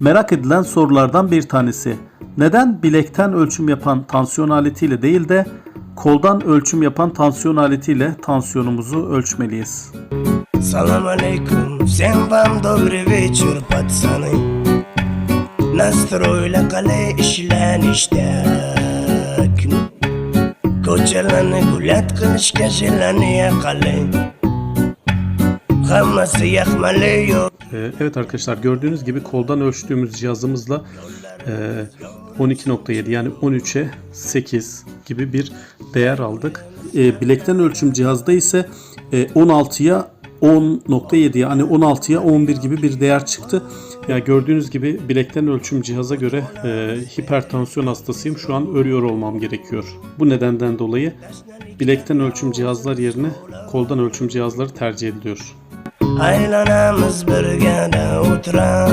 Merak edilen sorulardan bir tanesi. Neden bilekten ölçüm yapan tansiyon aletiyle değil de koldan ölçüm yapan tansiyon aletiyle tansiyonumuzu ölçmeliyiz? Salam aleyküm, sen vam dobri večer, patsani Nastroyla kale işlenişte Ko'chalarni gulat qilishga shilani qalay Hammasi yaxmali yo'q Evet arkadaşlar gördüğünüz gibi koldan ölçtüğümüz cihazımızla e, 12.7 yani 13'e 8 gibi bir değer aldık. E, Bilekten ölçüm cihazda ise e, 16'ya 10.7 yani 16'ya 11 gibi bir değer çıktı. Ya gördüğünüz gibi bilekten ölçüm cihaza göre e, hipertansiyon hastasıyım. Şu an örüyor olmam gerekiyor. Bu nedenden dolayı bilekten ölçüm cihazlar yerine koldan ölçüm cihazları tercih ediliyor. aylanamiz birga o'tiramiz.